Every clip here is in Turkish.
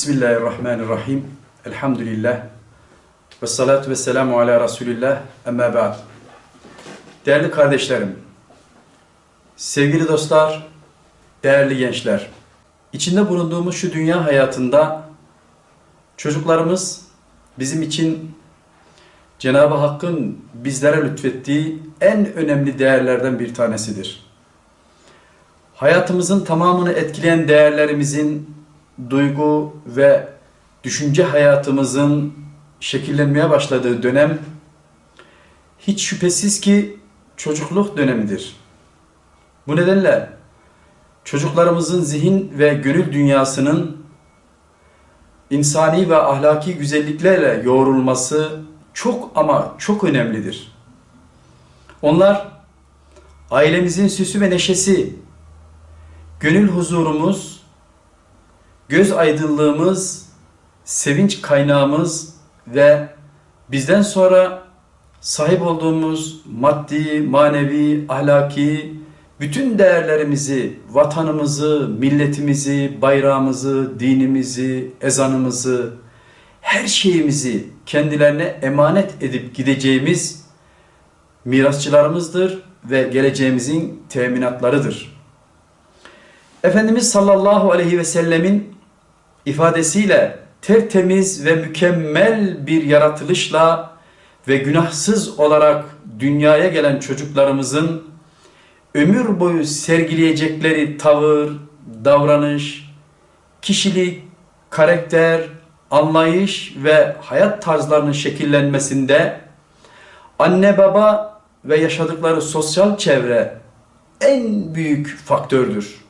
Bismillahirrahmanirrahim. Elhamdülillah. Ve salatu ve selamu ala Resulillah. Amma ba'd. Değerli kardeşlerim, sevgili dostlar, değerli gençler. İçinde bulunduğumuz şu dünya hayatında çocuklarımız bizim için Cenab-ı Hakk'ın bizlere lütfettiği en önemli değerlerden bir tanesidir. Hayatımızın tamamını etkileyen değerlerimizin duygu ve düşünce hayatımızın şekillenmeye başladığı dönem hiç şüphesiz ki çocukluk dönemidir. Bu nedenle çocuklarımızın zihin ve gönül dünyasının insani ve ahlaki güzelliklerle yoğrulması çok ama çok önemlidir. Onlar ailemizin süsü ve neşesi, gönül huzurumuz, göz aydınlığımız, sevinç kaynağımız ve bizden sonra sahip olduğumuz maddi, manevi, ahlaki bütün değerlerimizi, vatanımızı, milletimizi, bayrağımızı, dinimizi, ezanımızı, her şeyimizi kendilerine emanet edip gideceğimiz mirasçılarımızdır ve geleceğimizin teminatlarıdır. Efendimiz sallallahu aleyhi ve sellemin ifadesiyle tertemiz ve mükemmel bir yaratılışla ve günahsız olarak dünyaya gelen çocuklarımızın ömür boyu sergileyecekleri tavır, davranış, kişilik, karakter, anlayış ve hayat tarzlarının şekillenmesinde anne baba ve yaşadıkları sosyal çevre en büyük faktördür.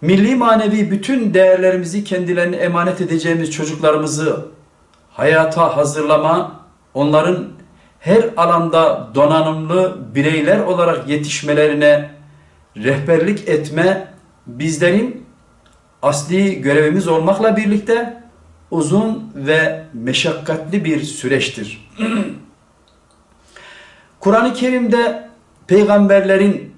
Milli manevi bütün değerlerimizi kendilerine emanet edeceğimiz çocuklarımızı hayata hazırlama, onların her alanda donanımlı bireyler olarak yetişmelerine rehberlik etme bizlerin asli görevimiz olmakla birlikte uzun ve meşakkatli bir süreçtir. Kur'an-ı Kerim'de peygamberlerin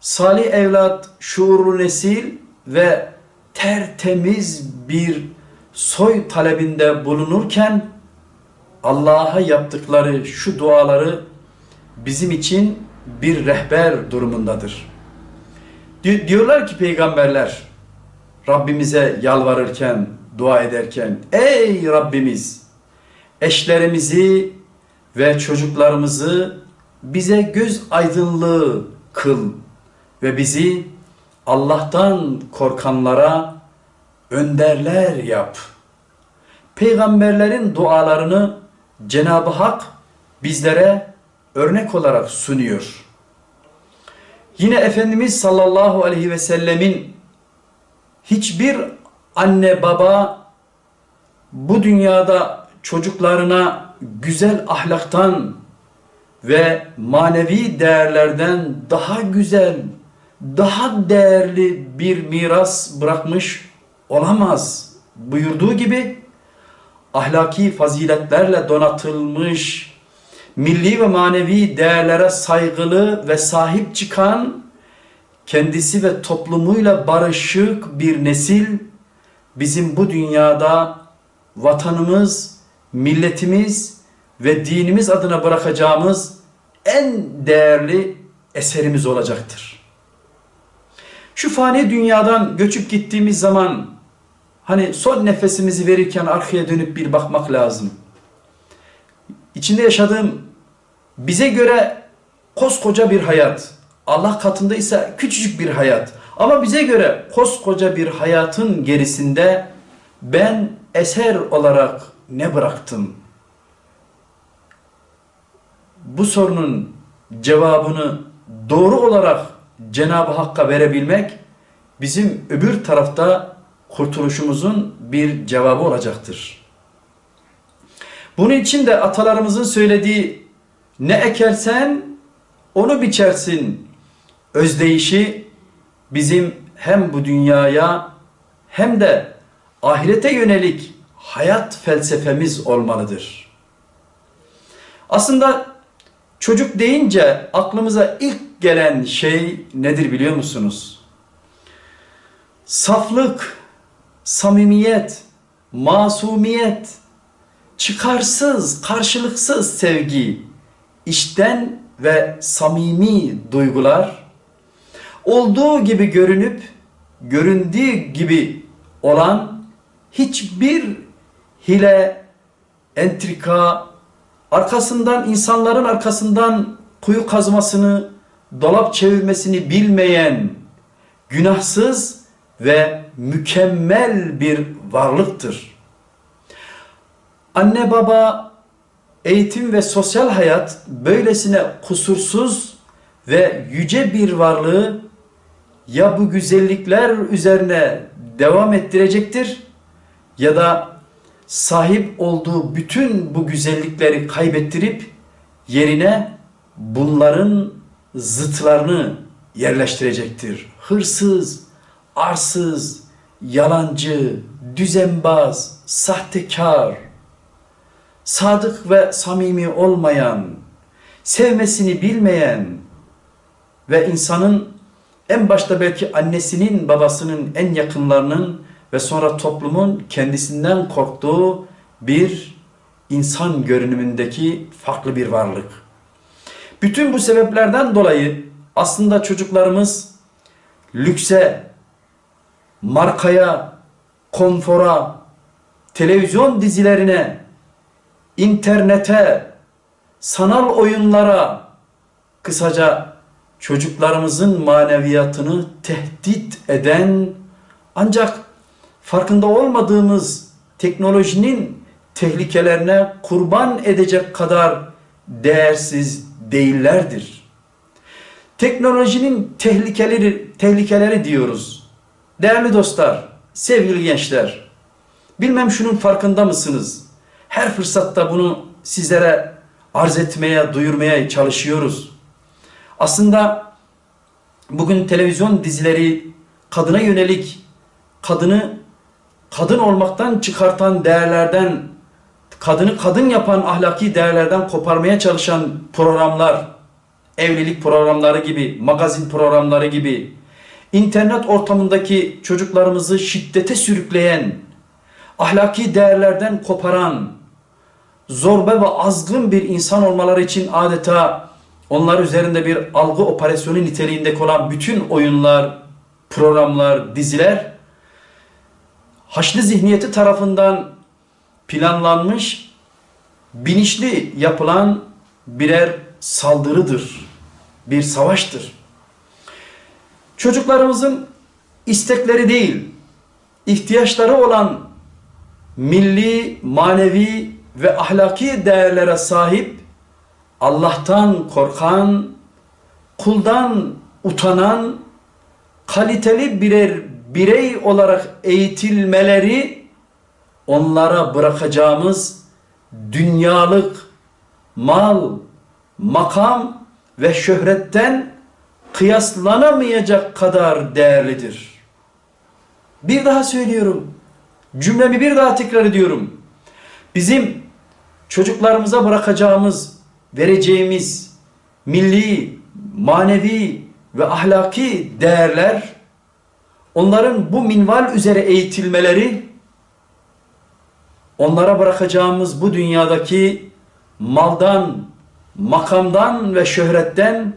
salih evlat, şuurlu nesil ve tertemiz bir soy talebinde bulunurken Allah'a yaptıkları şu duaları bizim için bir rehber durumundadır. Diyorlar ki peygamberler Rabbimize yalvarırken, dua ederken ey Rabbimiz eşlerimizi ve çocuklarımızı bize göz aydınlığı kıl ve bizi Allah'tan korkanlara önderler yap. Peygamberlerin dualarını Cenab-ı Hak bizlere örnek olarak sunuyor. Yine Efendimiz sallallahu aleyhi ve sellemin hiçbir anne baba bu dünyada çocuklarına güzel ahlaktan ve manevi değerlerden daha güzel, daha değerli bir miras bırakmış olamaz. Buyurduğu gibi ahlaki faziletlerle donatılmış, milli ve manevi değerlere saygılı ve sahip çıkan, kendisi ve toplumuyla barışık bir nesil bizim bu dünyada vatanımız, milletimiz ve dinimiz adına bırakacağımız en değerli eserimiz olacaktır. Şu fani dünyadan göçüp gittiğimiz zaman hani son nefesimizi verirken arkaya dönüp bir bakmak lazım. İçinde yaşadığım bize göre koskoca bir hayat. Allah katında ise küçücük bir hayat. Ama bize göre koskoca bir hayatın gerisinde ben eser olarak ne bıraktım? Bu sorunun cevabını doğru olarak Cenab-ı Hakk'a verebilmek bizim öbür tarafta kurtuluşumuzun bir cevabı olacaktır. Bunun için de atalarımızın söylediği ne ekersen onu biçersin özdeyişi bizim hem bu dünyaya hem de ahirete yönelik hayat felsefemiz olmalıdır. Aslında çocuk deyince aklımıza ilk gelen şey nedir biliyor musunuz? Saflık, samimiyet, masumiyet, çıkarsız, karşılıksız sevgi, içten ve samimi duygular, olduğu gibi görünüp göründüğü gibi olan hiçbir hile, entrika, arkasından insanların arkasından kuyu kazmasını, dolap çevirmesini bilmeyen günahsız ve mükemmel bir varlıktır. Anne baba, eğitim ve sosyal hayat böylesine kusursuz ve yüce bir varlığı ya bu güzellikler üzerine devam ettirecektir ya da sahip olduğu bütün bu güzellikleri kaybettirip yerine bunların zıtlarını yerleştirecektir. Hırsız, arsız, yalancı, düzenbaz, sahtekar, sadık ve samimi olmayan, sevmesini bilmeyen ve insanın en başta belki annesinin, babasının, en yakınlarının ve sonra toplumun kendisinden korktuğu bir insan görünümündeki farklı bir varlık. Bütün bu sebeplerden dolayı aslında çocuklarımız lükse, markaya, konfora, televizyon dizilerine, internete, sanal oyunlara, kısaca çocuklarımızın maneviyatını tehdit eden ancak farkında olmadığımız teknolojinin tehlikelerine kurban edecek kadar değersiz değillerdir. Teknolojinin tehlikeleri, tehlikeleri diyoruz. Değerli dostlar, sevgili gençler, bilmem şunun farkında mısınız? Her fırsatta bunu sizlere arz etmeye, duyurmaya çalışıyoruz. Aslında bugün televizyon dizileri kadına yönelik, kadını kadın olmaktan çıkartan değerlerden, kadını kadın yapan ahlaki değerlerden koparmaya çalışan programlar, evlilik programları gibi, magazin programları gibi, internet ortamındaki çocuklarımızı şiddete sürükleyen, ahlaki değerlerden koparan, zorba ve azgın bir insan olmaları için adeta onlar üzerinde bir algı operasyonu niteliğindeki olan bütün oyunlar, programlar, diziler Haçlı zihniyeti tarafından planlanmış, bilinçli yapılan birer saldırıdır, bir savaştır. Çocuklarımızın istekleri değil, ihtiyaçları olan milli, manevi ve ahlaki değerlere sahip, Allah'tan korkan, kuldan utanan, kaliteli birer birey olarak eğitilmeleri onlara bırakacağımız dünyalık mal, makam ve şöhretten kıyaslanamayacak kadar değerlidir. Bir daha söylüyorum. Cümlemi bir daha tekrar ediyorum. Bizim çocuklarımıza bırakacağımız, vereceğimiz milli, manevi ve ahlaki değerler onların bu minval üzere eğitilmeleri onlara bırakacağımız bu dünyadaki maldan, makamdan ve şöhretten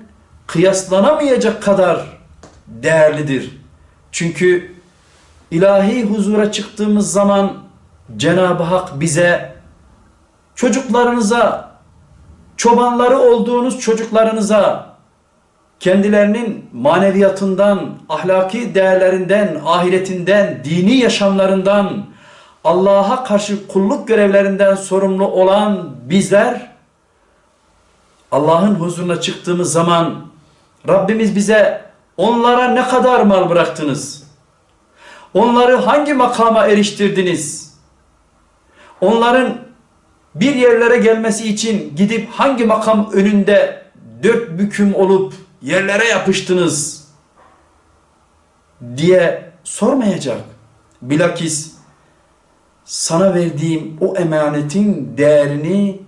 kıyaslanamayacak kadar değerlidir. Çünkü ilahi huzura çıktığımız zaman Cenab-ı Hak bize çocuklarınıza, çobanları olduğunuz çocuklarınıza kendilerinin maneviyatından, ahlaki değerlerinden, ahiretinden, dini yaşamlarından, Allah'a karşı kulluk görevlerinden sorumlu olan bizler, Allah'ın huzuruna çıktığımız zaman Rabbimiz bize onlara ne kadar mal bıraktınız? Onları hangi makama eriştirdiniz? Onların bir yerlere gelmesi için gidip hangi makam önünde dört büküm olup yerlere yapıştınız diye sormayacak. Bilakis sana verdiğim o emanetin değerini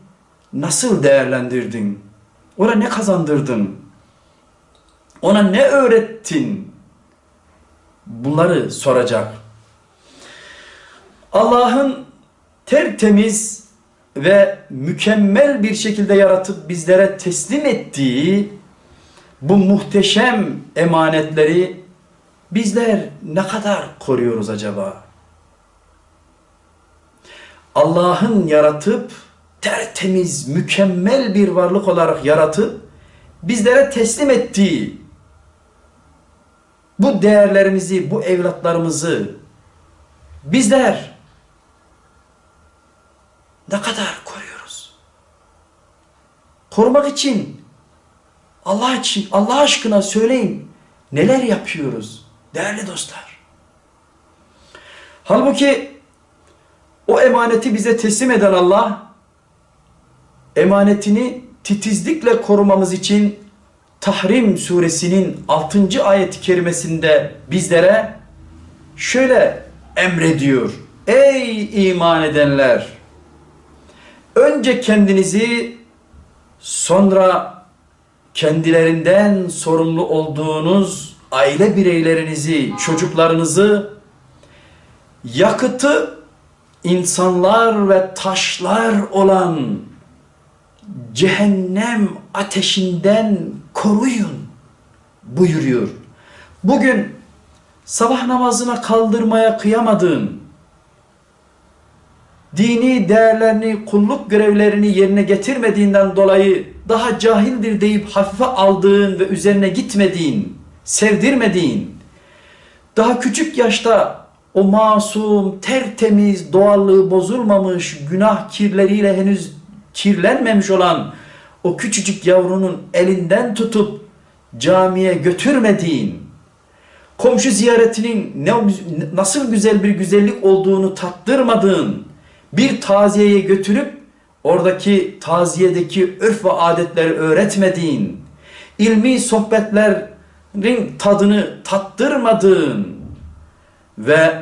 nasıl değerlendirdin? Ona ne kazandırdın? Ona ne öğrettin? Bunları soracak. Allah'ın tertemiz ve mükemmel bir şekilde yaratıp bizlere teslim ettiği bu muhteşem emanetleri bizler ne kadar koruyoruz acaba? Allah'ın yaratıp tertemiz, mükemmel bir varlık olarak yaratıp bizlere teslim ettiği bu değerlerimizi, bu evlatlarımızı bizler ne kadar koruyoruz? Korumak için Allah için, Allah aşkına söyleyin neler yapıyoruz değerli dostlar? Halbuki o emaneti bize teslim eden Allah emanetini titizlikle korumamız için Tahrim suresinin 6. ayet-i kerimesinde bizlere şöyle emrediyor. Ey iman edenler! Önce kendinizi sonra kendilerinden sorumlu olduğunuz aile bireylerinizi, çocuklarınızı yakıtı insanlar ve taşlar olan cehennem ateşinden koruyun buyuruyor. Bugün sabah namazına kaldırmaya kıyamadığın, dini değerlerini, kulluk görevlerini yerine getirmediğinden dolayı daha cahildir deyip hafife aldığın ve üzerine gitmediğin, sevdirmediğin, daha küçük yaşta o masum, tertemiz, doğallığı bozulmamış, günah kirleriyle henüz kirlenmemiş olan o küçücük yavrunun elinden tutup camiye götürmediğin, komşu ziyaretinin ne nasıl güzel bir güzellik olduğunu tattırmadığın bir taziyeye götürüp oradaki taziyedeki örf ve adetleri öğretmediğin, ilmi sohbetlerin tadını tattırmadığın ve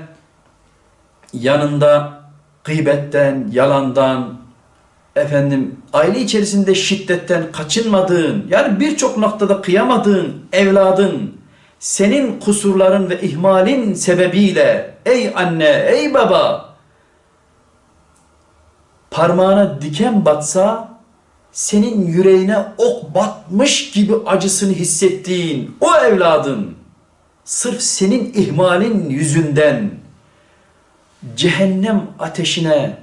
yanında gıybetten, yalandan, efendim aile içerisinde şiddetten kaçınmadığın, yani birçok noktada kıyamadığın evladın, senin kusurların ve ihmalin sebebiyle ey anne, ey baba parmağına diken batsa senin yüreğine ok batmış gibi acısını hissettiğin o evladın sırf senin ihmalin yüzünden cehennem ateşine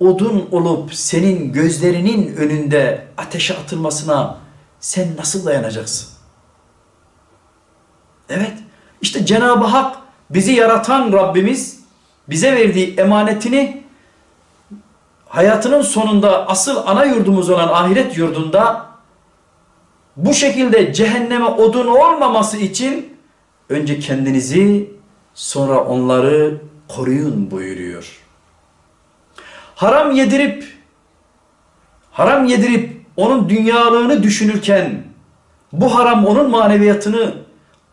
odun olup senin gözlerinin önünde ateşe atılmasına sen nasıl dayanacaksın? Evet, işte Cenab-ı Hak bizi yaratan Rabbimiz bize verdiği emanetini hayatının sonunda asıl ana yurdumuz olan ahiret yurdunda bu şekilde cehenneme odun olmaması için önce kendinizi sonra onları koruyun buyuruyor. Haram yedirip haram yedirip onun dünyalığını düşünürken bu haram onun maneviyatını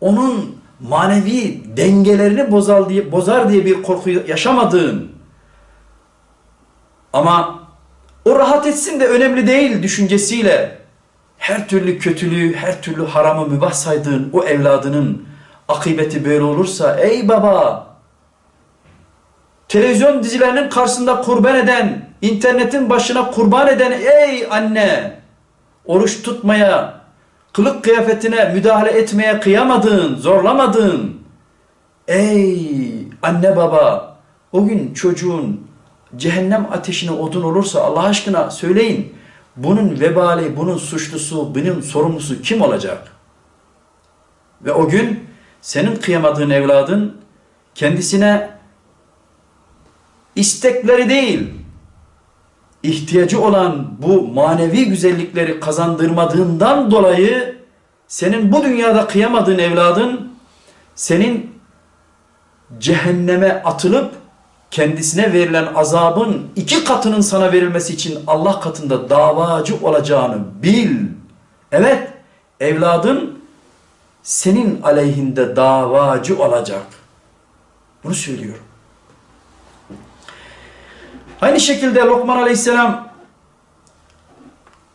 onun manevi dengelerini bozar diye, bozar diye bir korku yaşamadığın ama o rahat etsin de önemli değil düşüncesiyle her türlü kötülüğü, her türlü haramı mübah saydığın o evladının akıbeti böyle olursa ey baba televizyon dizilerinin karşısında kurban eden, internetin başına kurban eden ey anne oruç tutmaya, kılık kıyafetine müdahale etmeye kıyamadığın, zorlamadığın ey anne baba o gün çocuğun cehennem ateşine odun olursa Allah aşkına söyleyin bunun vebali, bunun suçlusu, bunun sorumlusu kim olacak? Ve o gün senin kıyamadığın evladın kendisine istekleri değil, ihtiyacı olan bu manevi güzellikleri kazandırmadığından dolayı senin bu dünyada kıyamadığın evladın senin cehenneme atılıp kendisine verilen azabın iki katının sana verilmesi için Allah katında davacı olacağını bil. Evet, evladın senin aleyhinde davacı olacak. Bunu söylüyorum. Aynı şekilde Lokman Aleyhisselam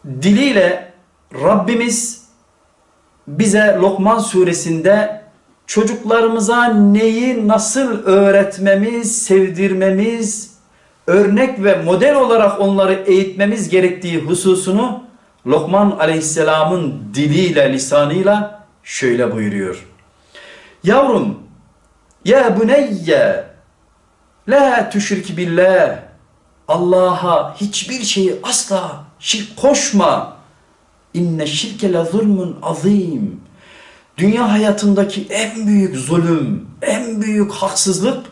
diliyle Rabbimiz bize Lokman suresinde çocuklarımıza neyi nasıl öğretmemiz, sevdirmemiz, örnek ve model olarak onları eğitmemiz gerektiği hususunu Lokman Aleyhisselam'ın diliyle, lisanıyla şöyle buyuruyor. Yavrum, ya buneyye, la tüşrik billah. Allah'a hiçbir şeyi asla şirk koşma. İnne şirke la zulmun azim. Dünya hayatındaki en büyük zulüm, en büyük haksızlık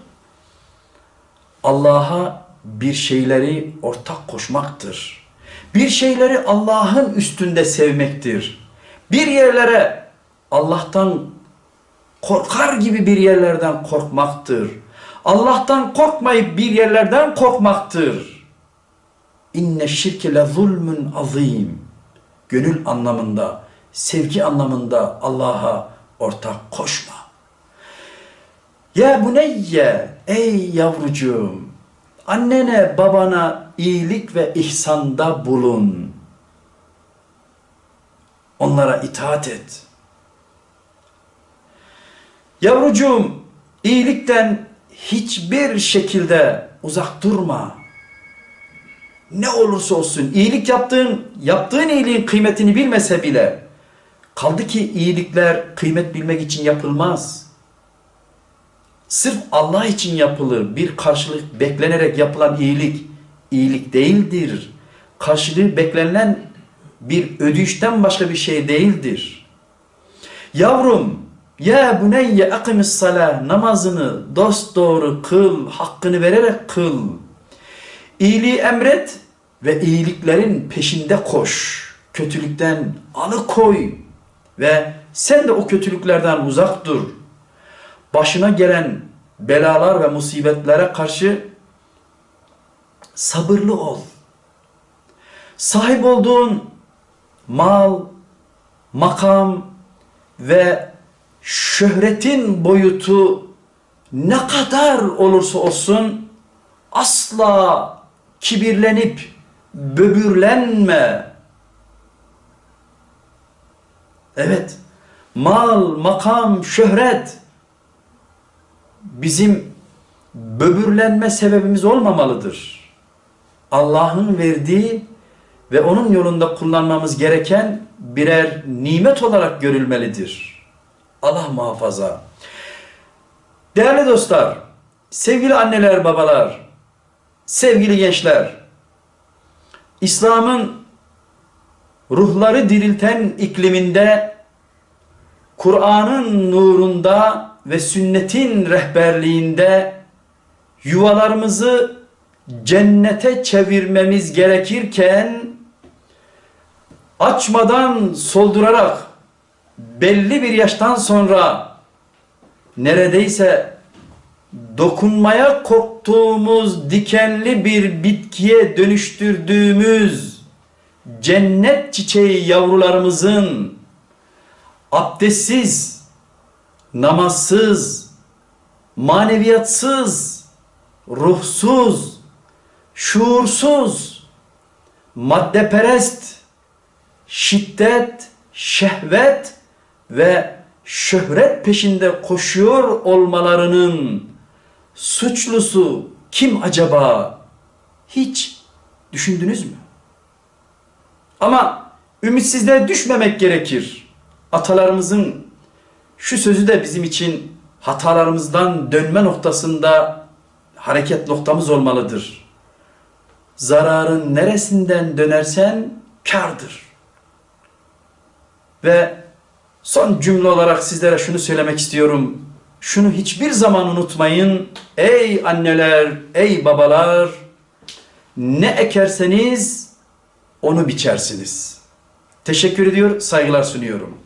Allah'a bir şeyleri ortak koşmaktır. Bir şeyleri Allah'ın üstünde sevmektir. Bir yerlere Allah'tan korkar gibi bir yerlerden korkmaktır. Allah'tan korkmayıp bir yerlerden korkmaktır. İnne şirke le zulmün azim. Gönül anlamında, sevgi anlamında Allah'a ortak koşma. Ya buneyye, ey yavrucuğum, annene babana iyilik ve ihsanda bulun. Onlara itaat et. Yavrucuğum, iyilikten hiçbir şekilde uzak durma. Ne olursa olsun iyilik yaptığın, yaptığın iyiliğin kıymetini bilmese bile kaldı ki iyilikler kıymet bilmek için yapılmaz. Sırf Allah için yapılır. Bir karşılık beklenerek yapılan iyilik iyilik değildir. Karşılığı beklenilen bir ödüşten başka bir şey değildir. Yavrum, ya buneyye akimis salah namazını dost doğru kıl, hakkını vererek kıl. İyiliği emret ve iyiliklerin peşinde koş. Kötülükten alıkoy ve sen de o kötülüklerden uzak dur. Başına gelen belalar ve musibetlere karşı sabırlı ol. Sahip olduğun mal, makam ve şöhretin boyutu ne kadar olursa olsun asla kibirlenip böbürlenme. Evet, mal, makam, şöhret bizim böbürlenme sebebimiz olmamalıdır. Allah'ın verdiği ve onun yolunda kullanmamız gereken birer nimet olarak görülmelidir. Allah muhafaza. Değerli dostlar, sevgili anneler, babalar, sevgili gençler, İslam'ın ruhları dirilten ikliminde, Kur'an'ın nurunda ve sünnetin rehberliğinde yuvalarımızı cennete çevirmemiz gerekirken açmadan soldurarak belli bir yaştan sonra neredeyse dokunmaya korktuğumuz dikenli bir bitkiye dönüştürdüğümüz cennet çiçeği yavrularımızın abdestsiz, namazsız, maneviyatsız, ruhsuz, şuursuz, maddeperest, şiddet, şehvet ve şöhret peşinde koşuyor olmalarının suçlusu kim acaba? Hiç düşündünüz mü? Ama ümitsizliğe düşmemek gerekir. Atalarımızın şu sözü de bizim için hatalarımızdan dönme noktasında hareket noktamız olmalıdır. Zararın neresinden dönersen kardır. Ve son cümle olarak sizlere şunu söylemek istiyorum. Şunu hiçbir zaman unutmayın. Ey anneler, ey babalar, ne ekerseniz onu biçersiniz. Teşekkür ediyor, saygılar sunuyorum.